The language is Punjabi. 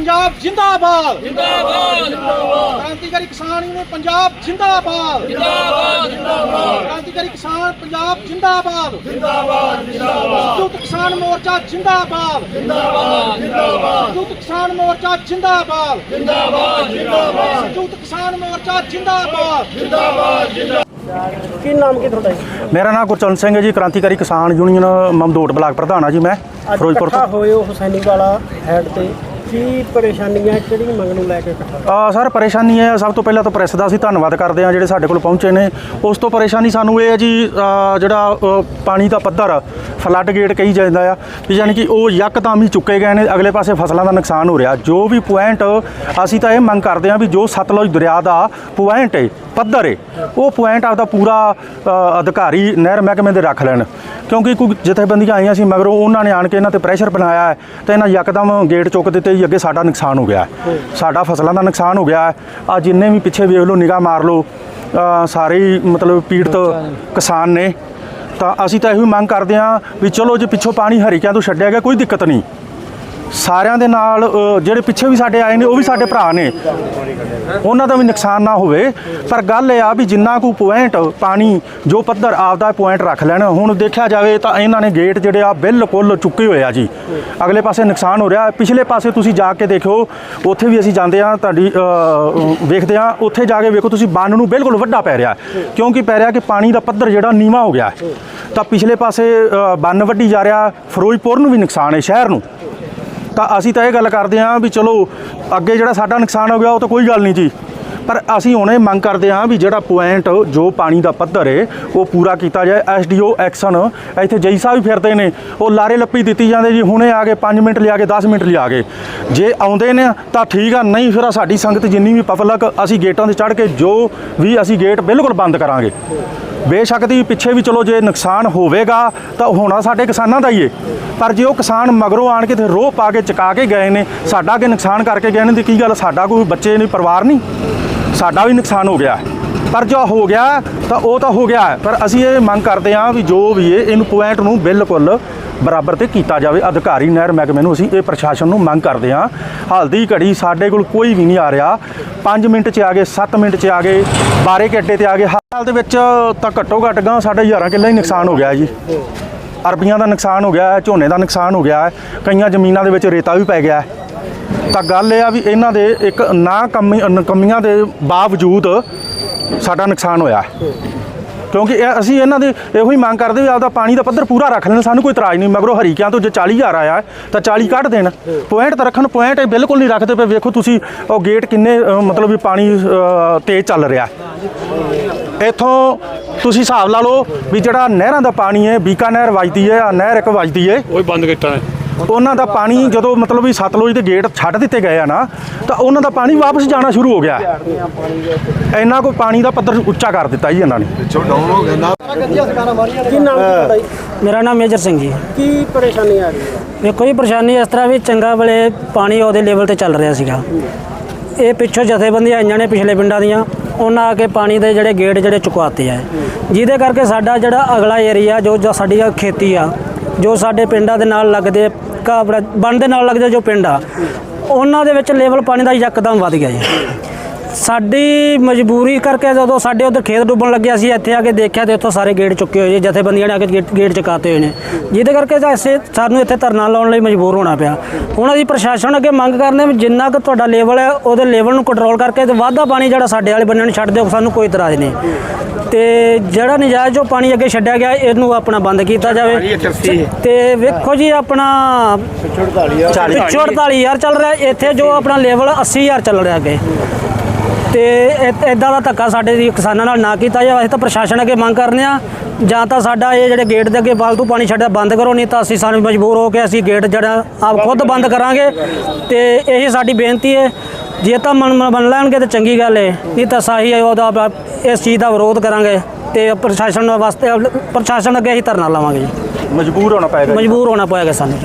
ਪੰਜਾਬ ਜਿੰਦਾਬਾਦ। ਜਿੰਦਾਬਾਦ ਜਿੰਦਾਬਾਦ। ਕ੍ਰਾਂਤੀਕਾਰੀ ਕਿਸਾਨ ਯੂਨੀਅਨ ਪੰਜਾਬ ਜਿੰਦਾਬਾਦ। ਜਿੰਦਾਬਾਦ ਜਿੰਦਾਬਾਦ। ਕ੍ਰਾਂਤੀਕਾਰੀ ਕਿਸਾਨ ਪੰਜਾਬ ਜਿੰਦਾਬਾਦ। ਜਿੰਦਾਬਾਦ ਜਿੰਦਾਬਾਦ। ਸੰਯੁਕਤ ਕਿਸਾਨ ਮੋਰਚਾ ਜਿੰਦਾਬਾਦ। ਜਿੰਦਾਬਾਦ ਜਿੰਦਾਬਾਦ। ਸੰਯੁਕਤ ਕਿਸਾਨ ਮੋਰਚਾ ਜਿੰਦਾਬਾਦ। ਜਿੰਦਾਬਾਦ ਜਿੰਦਾਬਾਦ। ਸੰਯੁਕਤ ਕਿਸਾਨ ਮੋਰਚਾ ਜਿੰਦਾਬਾਦ। ਕੀ ਨਾਮ ਕੀ ਤੁਹਾਡਾ ਜੀ? ਮੇਰਾ ਨਾਮ ਗੁਰਚਰਨ ਸਿੰਘ ਹੈ ਜੀ ਕ੍ਰਾਂਤੀਕਾਰੀ ਕਿਸਾਨ ਯੂਨੀਅਨ ਮਮਦੋਟ ਬਲਾਕ ਪ੍ਰਧਾਨ ਆ ਜੀ ਮੈਂ ਫਿਰੋਜ਼ਪੁਰ ਤੋਂ। ਹੋਏ ਹੋ ਹੁਸੈਨੀ ਵਾਲਾ ਹੈਡ ਤੇ। ਕੀ ਪਰੇਸ਼ਾਨੀਆਂ ਕਿਹੜੀ ਮੰਗ ਨੂੰ ਲੈ ਕੇ ਇਕੱਠਾ? ਆ ਸਰ ਪਰੇਸ਼ਾਨੀ ਹੈ ਸਭ ਤੋਂ ਪਹਿਲਾਂ ਤਾਂ ਪ੍ਰੈਸ ਦਾ ਅਸੀਂ ਧੰਨਵਾਦ ਕਰਦੇ ਹਾਂ ਜਿਹੜੇ ਸਾਡੇ ਕੋਲ ਪਹੁੰਚੇ ਨੇ। ਉਸ ਤੋਂ ਪਰੇਸ਼ਾਨੀ ਸਾਨੂੰ ਇਹ ਹੈ ਜੀ ਅ, ਜਿਹੜਾ ਅ, ਪਾਣੀ ਦਾ ਪੱਧਰ ਫਲੱਡ ਗੇਟ ਕਹੀ ਜਾਂਦਾ ਆ ਵੀ ਯਾਨੀ ਕਿ ਉਹ ਯਕਦਮ ਹੀ ਚੁੱਕੇ ਗਏ ਨੇ ਅਗਲੇ ਪਾਸੇ ਫਸਲਾਂ ਦਾ ਨੁਕਸਾਨ ਹੋ ਰਿਹਾ। ਜੋ ਵੀ ਪੁਆਇੰਟ ਅਸੀਂ ਤਾਂ ਇਹ ਮੰਗ ਕਰਦੇ ਹਾਂ ਵੀ ਜੋ ਸਤਲੁਜ ਦਰਿਆ ਦਾ ਪੁਆਇੰਟ ਹੈ ਪੱਧਰ ਹੈ ਉਹ ਪੁਆਇੰਟ ਆਪਦਾ ਪੂਰਾ ਅ, ਅਧਿਕਾਰੀ ਨਹਿਰ ਮਹਿਕਮੇ ਦੇ ਰੱਖ ਲੈਣ। ਕਿਉਂਕਿ ਕੋਈ ਜਥੇਬੰਦੀਆਂ ਆਈਆਂ ਸੀ ਮਗਰੋਂ ਉਹਨਾਂ ਨੇ ਆਣ ਕੇ ਇਹਨਾਂ ਤੇ ਪ੍ਰੈਸ਼ਰ ਬਣਾਇਆ ਹੈ ਤੇ ਇਹਨਾਂ ਯਕਦਮ ਗੇਟ ਚੁੱਕ ਦਿੱਤੇ ਜੀ ਅੱਗੇ ਸਾਡਾ ਨੁਕਸਾਨ ਹੋ ਗਿਆ ਹੈ। ਸਾਡਾ ਫਸਲਾਂ ਦਾ ਨੁਕਸਾਨ ਹੋ ਗਿਆ ਆ ਜਿੰਨੇ ਵੀ ਪਿੱਛੇ ਵੇਖ ਲਓ ਨਿਗਾਹ ਮਾਰ ਲਓ ਅ, ਸਾਰੇ ਹੀ ਮਤਲਬ ਪੀੜਤ ਕਿਸਾਨ ਨੇ। ਤਾਂ ਅਸੀਂ ਤਾਂ ਇਹੋ ਹੀ ਮੰਗ ਕਰਦੇ ਹਾਂ ਵੀ ਚਲੋ ਜੇ ਪਿੱਛੋਂ ਪਾਣੀ ਹਰੀਕਿਆਂ ਤੋਂ ਛੱਡਿਆ ਗਿਆ ਕੋਈ ਦਿੱਕਤ ਨਹੀਂ। ਸਾਰਿਆਂ ਦੇ ਨਾਲ ਅ, ਜਿਹੜੇ ਪਿੱਛੇ ਵੀ ਸਾਡੇ ਆਏ ਨੇ ਉਹ ਵੀ ਸਾਡੇ ਭਰਾ ਨੇ। ਉਹਨਾਂ ਦਾ ਵੀ ਨੁਕਸਾਨ ਨਾ ਹੋਵੇ। ਪਰ ਗੱਲ ਇਹ ਆ ਵੀ ਜਿੰਨਾ ਕੁ ਪੁਆਇੰਟ ਪਾਣੀ ਜੋ ਪੱਧਰ ਆਪਦਾ ਪੁਆਇੰਟ ਰੱਖ ਲੈਣ ਹੁਣ ਦੇਖਿਆ ਜਾਵੇ ਤਾਂ ਇਹਨਾਂ ਨੇ ਗੇਟ ਜਿਹੜੇ ਆ ਬਿਲਕੁਲ ਚੁੱਕੇ ਹੋਏ ਆ ਜੀ। ਅਗਲੇ ਪਾਸੇ ਨੁਕਸਾਨ ਹੋ ਰਿਹਾ। ਪਿਛਲੇ ਪਾਸੇ ਤੁਸੀਂ ਜਾ ਕੇ ਦੇਖੋ ਉੱਥੇ ਵੀ ਅਸੀਂ ਜਾਂਦੇ ਆ ਤੁਹਾਡੀ ਅ, ਵੇਖਦੇ ਆ ਉੱਥੇ ਜਾ ਕੇ ਵੇਖੋ ਤੁਸੀਂ ਬੰਨ ਨੂੰ ਬਿਲਕੁਲ ਵੱਡਾ ਪੈ ਰਿਹਾ। ਕਿਉਂਕਿ ਪੈ ਰਿਹਾ ਕਿ ਪਾਣੀ ਦਾ ਪੱਧਰ ਜਿਹੜਾ ਨੀਵਾ ਹੋ ਗਿਆ। ਹੈ। ਤਾਂ ਪਿਛਲੇ ਪਾਸੇ ਅ, ਬੰਨ ਵੱਡੀ ਜਾ ਰਿਹਾ। ਫਿਰੋਜ਼ਪੁਰ ਨੂੰ ਵੀ ਨੁਕਸਾਨ ਹੈ ਸ਼ਹਿਰ ਨੂੰ। ਤਾਂ ਅਸੀਂ ਤਾਂ ਇਹ ਗੱਲ ਕਰਦੇ ਹਾਂ ਵੀ ਚਲੋ, ਅੱਗੇ ਜਿਹੜਾ ਸਾਡਾ ਨੁਕਸਾਨ ਹੋ ਗਿਆ, ਉਹ ਤਾਂ ਕੋਈ ਗੱਲ ਨਹੀਂ ਜੀ। ਪਰ ਅਸੀਂ ਹੁਣ ਇਹ ਮੰਗ ਕਰਦੇ ਹਾਂ ਵੀ ਜਿਹੜਾ ਪੁਆਇੰਟ, ਜੋ ਪਾਣੀ ਦਾ ਪੱਧਰ ਹੈ ਉਹ ਪੂਰਾ ਕੀਤਾ ਜਾਏ। ਐਸਡੀਓ ਐਕਸ਼ਨ, ਇੱਥੇ ਜਈ ਸਾਹਿਬ ਵੀ ਫਿਰਦੇ ਨੇ। ਉਹ ਲਾਰੇ ਲੱਪੀ ਦਿੱਤੀ ਜਾਂਦੇ ਜੀ, ਹੁਣੇ ਆ ਕੇ 5 ਮਿੰਟ ਲਿਆ ਕੇ 10 ਮਿੰਟ ਲਿਆ ਕੇ ਜੇ ਆਉਂਦੇ ਨੇ, ਤਾਂ ਠੀਕ ਆ, ਨਹੀਂ ਫਿਰ ਸਾਡੀ ਸੰਗਤ ਜਿੰਨੀ ਵੀ ਪਬਲਿਕ, ਅਸੀਂ ਗੇਟਾਂ ਤੇ ਚੜ੍ਹ ਕੇ ਜੋ ਵੀ ਅਸੀਂ ਗੇਟ ਬਿਲਕੁਲ ਬੰਦ ਕਰਾਂਗੇ। ਬੇਸ਼ੱਕ ਦੀ ਪਿੱਛੇ ਵੀ ਚਲੋ ਜੇ ਨੁਕਸਾਨ ਹੋਵੇਗਾ, ਤਾਂ ਹੋਣਾ ਸਾਡੇ ਕਿਸਾਨਾਂ ਦਾ ਹੀ ਏ। ਪਰ ਜੇ ਉਹ ਕਿਸਾਨ ਮਗਰੋਂ ਆਣ ਕੇ ਤੇ ਰੋਹ ਪਾ ਕੇ ਚਕਾ ਕੇ ਗਏ ਨੇ, ਸਾਡਾ ਅੱਗੇ ਨੁਕਸਾਨ ਕਰਕੇ ਗਏ ਨੇ, ਤੇ ਕੀ ਗੱਲ, ਸਾਡਾ ਕੋਈ ਬੱਚੇ ਨਹੀਂ, ਪਰਿਵਾਰ ਨਹੀਂ? ਸਾਡਾ ਵੀ ਨੁਕਸਾਨ ਹੋ ਗਿਆ। ਪਰ ਜੋ ਹੋ ਗਿਆ, ਤਾਂ ਉਹ ਤਾਂ ਹੋ ਗਿਆ। ਪਰ ਅਸੀਂ ਇਹ ਮੰਗ ਕਰਦੇ ਹਾਂ ਵੀ ਜੋ ਵੀ ਇਹ ਇਹਨੂੰ ਪੁਆਇੰਟ ਨੂੰ ਬਿਲਕੁਲ ਬਰਾਬਰ ਤੇ ਕੀਤਾ ਜਾਵੇ। ਅਧਿਕਾਰੀ ਨਹਿਰ ਮਹਿਕਮੇ ਨੂੰ ਅਸੀਂ ਇਹ ਪ੍ਰਸ਼ਾਸਨ ਨੂੰ ਮੰਗ ਕਰਦੇ ਹਾਂ। ਹਾਲ ਦੀ ਘੜੀ ਸਾਡੇ ਕੋਲ ਕੋਈ ਵੀ ਨਹੀਂ ਆ ਰਿਹਾ। 5 ਮਿੰਟ 'ਚ ਆ ਗਏ 7 ਮਿੰਟ 'ਚ ਆ ਗਏ 12 ਘੰਟੇ ਤੇ ਆ ਗਏ। ਹਾਲ ਦੇ ਵਿੱਚ ਤਾਂ ਘੱਟੋ ਘੱਟ ਗਾਂ ਸਾਡੇ ਹਜ਼ਾਰਾਂ ਕਿੱਲਾ ਹੀ ਨੁਕਸਾਨ ਹੋ ਗਿਆ ਜੀ। ਅਰਬੀਆਂ ਦਾ ਨੁਕਸਾਨ ਹੋ ਗਿਆ ਝੋਨੇ ਦਾ ਨੁਕਸਾਨ ਹੋ ਗਿਆ ਕਈਆਂ ਜ਼ਮੀਨਾਂ ਦੇ ਵਿੱਚ ਰੇਤਾ ਵੀ ਪੈ ਗਿਆ ਤਾਂ ਗੱਲ ਇਹ ਆ ਵੀ ਇਹਨਾਂ ਦੇ ਇੱਕ ਨਾ ਕਮੀ ਕਮੀਆਂ ਦੇ ਬਾਵਜੂਦ ਸਾਡਾ ਨੁਕਸਾਨ ਹੋਇਆ ਕਿਉਂਕਿ ਇਹ ਅਸੀਂ ਇਹਨਾਂ ਦੇ ਇਹੋ ਹੀ ਮੰਗ ਕਰਦੇ ਵੀ ਆਪਦਾ ਪਾਣੀ ਦਾ ਪੱਧਰ ਪੂਰਾ ਰੱਖ ਲੈਣ ਸਾਨੂੰ ਕੋਈ ਇਤਰਾਜ਼ ਨਹੀਂ ਮਗਰੋਂ ਹਰੀਕਿਆਂ ਤੋਂ ਜੇ 40000 ਆਇਆ ਹੈ, ਤਾਂ 40 ਕੱਢ ਦੇਣ ਪੁਆਇੰਟ ਤਾਂ ਰੱਖਣ ਪੁਆਇੰਟ ਇਹ ਬਿਲਕੁਲ ਨਹੀਂ ਰੱਖਦੇ ਪਏ ਵੇਖੋ ਤੁਸੀਂ ਉਹ ਗੇਟ ਕਿੰਨੇ ਮਤਲਬ ਵੀ ਪਾਣੀ ਤੇਜ਼ ਚੱਲ ਰਿਹਾ ਹੈ। ਇੱਥੋਂ ਤੁਸੀਂ ਹਿਸਾਬ ਲਾ ਲਓ ਵੀ ਜਿਹੜਾ ਨਹਿਰਾਂ ਦਾ ਪਾਣੀ ਹੈ ਬੀਕਾ ਨਹਿਰ ਵਜਦੀ ਹੈ ਆ ਨਹਿਰ ਇੱਕ ਵਜਦੀ ਹੈ ਉਹ ਬੰਦ ਕੀਤਾ ਨੇ ਉਹਨਾਂ ਦਾ ਪਾਣੀ ਜਦੋਂ ਮਤਲਬ ਵੀ ਸਤਲੁਜ ਦੇ ਗੇਟ ਛੱਡ ਦਿੱਤੇ ਗਏ ਆ ਨਾ ਤਾਂ ਉਹਨਾਂ ਦਾ ਪਾਣੀ ਵਾਪਸ ਜਾਣਾ ਸ਼ੁਰੂ ਹੋ ਗਿਆ। ਇੰਨਾ ਕੋ ਪਾਣੀ ਦਾ ਪੱਧਰ ਉੱਚਾ ਕਰ ਦਿੱਤਾ ਜੀ ਇਹਨਾਂ ਨੇ। ਕੀ ਨਾਮ ਕੀ ਤੁਹਾਡਾ ਜੀ? ਮੇਰਾ ਨਾਮ ਮੇਜਰ ਸਿੰਘ ਜੀ। ਕੀ ਪਰੇਸ਼ਾਨੀ ਆ ਰਹੀ ਹੈ? ਵੇਖੋ ਜੀ ਪਰੇਸ਼ਾਨੀ ਇਸ ਤਰ੍ਹਾਂ ਵੀ ਚੰਗਾ ਵੇਲੇ ਪਾਣੀ ਉਹਦੇ ਲੈਵਲ ਤੇ ਚੱਲ ਰਿਹਾ ਸੀਗਾ। ਇਹ ਪਿੱਛੋਂ ਜਥੇਬੰਦੀਆਂ ਆਈਆਂ ਨੇ ਪਿਛਲੇ ਪਿੰਡਾਂ ਦੀਆਂ। ਉਹਨਾਂ ਆ ਕੇ ਪਾਣੀ ਦੇ ਜਿਹੜੇ ਗੇਟ ਜਿਹੜੇ ਚੁਕਵਾਤੇ ਆ। ਜਿਹਦੇ ਕਰਕੇ ਸਾਡਾ ਜਿਹੜਾ ਅਗਲਾ ਏਰੀਆ ਜੋ ਜੋ ਸਾਡੀ ਖੇਤੀ ਆ ਜੋ ਸਾਡੇ ਪਿੰਡਾਂ ਦੇ ਨਾਲ ਲੱਗਦੇ ਕਾ ਆਪਣਾ ਬੰਨ ਦੇ ਨਾਲ ਲੱਗਦਾ ਜੋ ਪਿੰਡ ਆ। ਉਹਨਾਂ ਦੇ ਵਿੱਚ ਲੈਵਲ ਪਾਣੀ ਦਾ ਯਕਦਮ ਵੱਧ ਗਿਆ ਜੀ। ਸਾਡੀ ਮਜਬੂਰੀ ਕਰਕੇ ਜਦੋਂ ਸਾਡੇ ਉਧਰ ਖੇਤ ਡੁੱਬਣ ਲੱਗਿਆ ਸੀ ਇੱਥੇ ਆ ਕੇ ਦੇਖਿਆ ਤੇ ਇੱਥੋਂ ਸਾਰੇ ਗੇਟ ਚੁੱਕੇ ਹੋਏ ਜੀ ਜਥੇਬੰਦੀਆਂ ਨੇ ਆ ਕੇ ਗੇਟ- ਗੇਟ ਚੁਕਾਤੇ ਹੋਏ ਨੇ। ਜਿਹਦੇ ਕਰਕੇ ਅਸੀਂ ਸਾਨੂੰ ਇੱਥੇ ਧਰਨਾ ਲਾਉਣ ਲਈ ਮਜਬੂਰ ਹੋਣਾ ਪਿਆ। ਹੁਣ ਅਸੀਂ ਪ੍ਰਸ਼ਾਸਨ ਅੱਗੇ ਮੰਗ ਕਰਦੇ ਹਾਂ ਵੀ ਜਿੰਨਾ ਕੁ ਤੁਹਾਡਾ ਲੈਵਲ ਹੈ ਉਹਦੇ ਲੈਵਲ ਨੂੰ ਕੰਟਰੋਲ ਕਰਕੇ ਤੇ ਵਾਧਾ ਪਾਣੀ ਜਿਹੜਾ ਸਾਡੇ ਵਾਲੇ ਬੰਨੇ ਨੂੰ ਛੱਡ ਦਿਓ ਸਾਨੂੰ ਕੋਈ ਇਤਰਾਜ਼ ਨਹੀਂ। ਤੇ ਜਿਹੜਾ ਨਜਾਇਜ਼ ਜੋ ਪਾਣੀ ਅੱਗੇ ਛੱਡਿਆ ਗਿਆ ਇਹਨੂੰ ਆਪਣਾ ਬੰਦ ਕੀਤਾ ਜਾਵੇ। ਤੇ ਵੇਖੋ ਜੀ ਆਪਣਾ ਪਿੱਛੋਂ 48000 ਚੱਲ ਰਿਹਾ ਇੱਥੇ ਜੋ ਆਪਣਾ ਲੈਵਲ 80000 ਚੱਲ ਰਿਹਾ ਅੱਗੇ। ਤੇ ਇਦਾਂ ਦਾ ਧੱਕਾ ਸਾਡੇ ਦੀ ਕਿਸਾਨਾਂ ਨਾਲ ਨਾ ਕੀਤਾ ਜਾਵੇ। ਅਸੀਂ ਤਾਂ ਪ੍ਰਸ਼ਾਸਨ ਅੱਗੇ ਮੰਗ ਕਰਨੇ ਆ ਜਾਂ ਤਾਂ ਸਾਡਾ ਇਹ ਜਿਹੜੇ ਗੇਟ ਦੇ ਅੱਗੇ ਫਾਲਤੂ ਪਾਣੀ ਛੱਡਿਆ ਬੰਦ ਕਰੋ ਨਹੀਂ ਤਾਂ ਅਸੀਂ ਸਾਨੂੰ ਮਜਬੂਰ ਹੋ ਕੇ ਅਸੀਂ ਗੇਟ ਜਿਹੜਾ ਆਪ ਖੁਦ ਬੰਦ ਕਰਾਂਗੇ। ਤੇ ਇਹੀ ਸਾਡੀ ਬੇਨਤੀ ਹੈ। ਜੇ ਤਾਂ ਮੰਨ ਮੰਨ ਲੈਣਗੇ ਤਾਂ ਚੰਗੀ ਗੱਲ ਹੈ। ਨਹੀਂ ਤਾਂ ਸਾਹੀ ਉਹਦਾ ਇਸ ਚੀਜ਼ ਦਾ ਵਿਰੋਧ ਕਰਾਂਗੇ। ਤੇ ਪ੍ਰਸ਼ਾਸਨ ਵਾਸਤੇ ਪ੍ਰਸ਼ਾਸਨ ਅੱਗੇ ਅਸੀਂ ਧਰਨਾ ਲਾਵਾਂਗੇ ਜੀ। ਮਜਬੂਰ ਹੋਣਾ ਪਏਗਾ। ਮਜਬੂਰ ਹੋਣਾ ਪਏਗਾ ਸਾਨੂੰ।